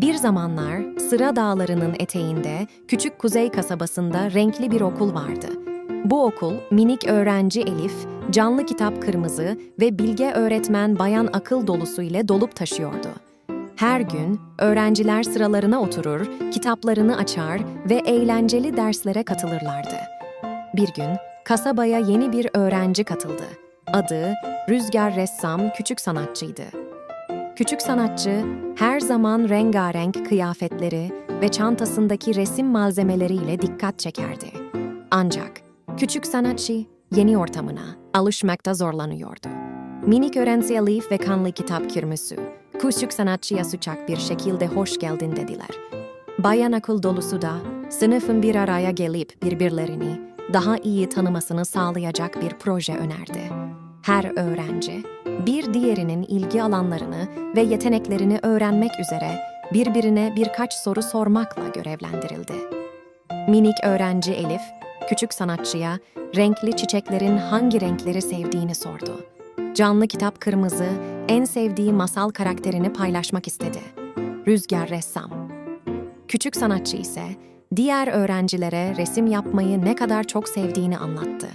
Bir zamanlar Sıra Dağları'nın eteğinde küçük kuzey kasabasında renkli bir okul vardı. Bu okul minik öğrenci Elif, canlı kitap Kırmızı ve bilge öğretmen Bayan Akıl Dolusu ile dolup taşıyordu. Her gün öğrenciler sıralarına oturur, kitaplarını açar ve eğlenceli derslere katılırlardı. Bir gün kasabaya yeni bir öğrenci katıldı. Adı Rüzgar Ressam Küçük Sanatçıydı. Küçük sanatçı her zaman rengarenk kıyafetleri ve çantasındaki resim malzemeleriyle dikkat çekerdi. Ancak küçük sanatçı yeni ortamına alışmakta zorlanıyordu. Minik öğrenci Elif ve kanlı kitap kürmüsü, küçük sanatçıya sıcak bir şekilde hoş geldin dediler. Bayan akıl dolusu da sınıfın bir araya gelip birbirlerini daha iyi tanımasını sağlayacak bir proje önerdi. Her öğrenci bir diğerinin ilgi alanlarını ve yeteneklerini öğrenmek üzere birbirine birkaç soru sormakla görevlendirildi. Minik öğrenci Elif, küçük sanatçıya renkli çiçeklerin hangi renkleri sevdiğini sordu. Canlı kitap Kırmızı, en sevdiği masal karakterini paylaşmak istedi. Rüzgar ressam. Küçük sanatçı ise diğer öğrencilere resim yapmayı ne kadar çok sevdiğini anlattı.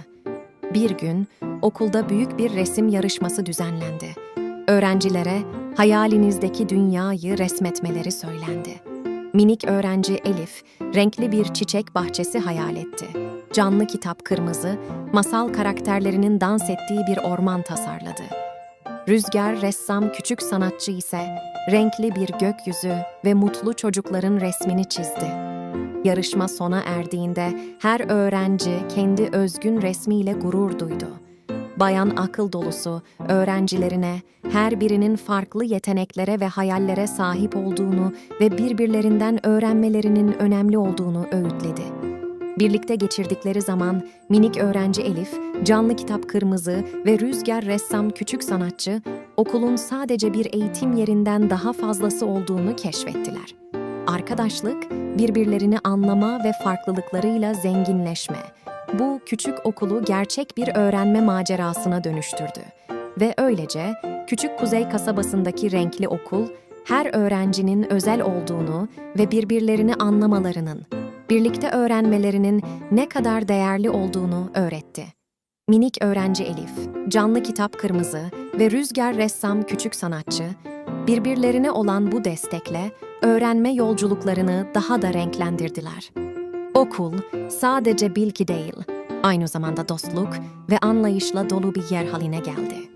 Bir gün okulda büyük bir resim yarışması düzenlendi. Öğrencilere hayalinizdeki dünyayı resmetmeleri söylendi. Minik öğrenci Elif renkli bir çiçek bahçesi hayal etti. Canlı kitap Kırmızı, masal karakterlerinin dans ettiği bir orman tasarladı. Rüzgar ressam küçük sanatçı ise renkli bir gökyüzü ve mutlu çocukların resmini çizdi. Yarışma sona erdiğinde her öğrenci kendi özgün resmiyle gurur duydu. Bayan akıl dolusu öğrencilerine her birinin farklı yeteneklere ve hayallere sahip olduğunu ve birbirlerinden öğrenmelerinin önemli olduğunu öğütledi. Birlikte geçirdikleri zaman minik öğrenci Elif, canlı kitap Kırmızı ve Rüzgar ressam küçük sanatçı okulun sadece bir eğitim yerinden daha fazlası olduğunu keşfettiler. Arkadaşlık, birbirlerini anlama ve farklılıklarıyla zenginleşme. Bu küçük okulu gerçek bir öğrenme macerasına dönüştürdü. Ve öylece küçük kuzey kasabasındaki renkli okul, her öğrencinin özel olduğunu ve birbirlerini anlamalarının, birlikte öğrenmelerinin ne kadar değerli olduğunu öğretti. Minik öğrenci Elif, canlı kitap Kırmızı ve Rüzgar ressam küçük sanatçı, birbirlerine olan bu destekle öğrenme yolculuklarını daha da renklendirdiler. Okul sadece bilgi değil, aynı zamanda dostluk ve anlayışla dolu bir yer haline geldi.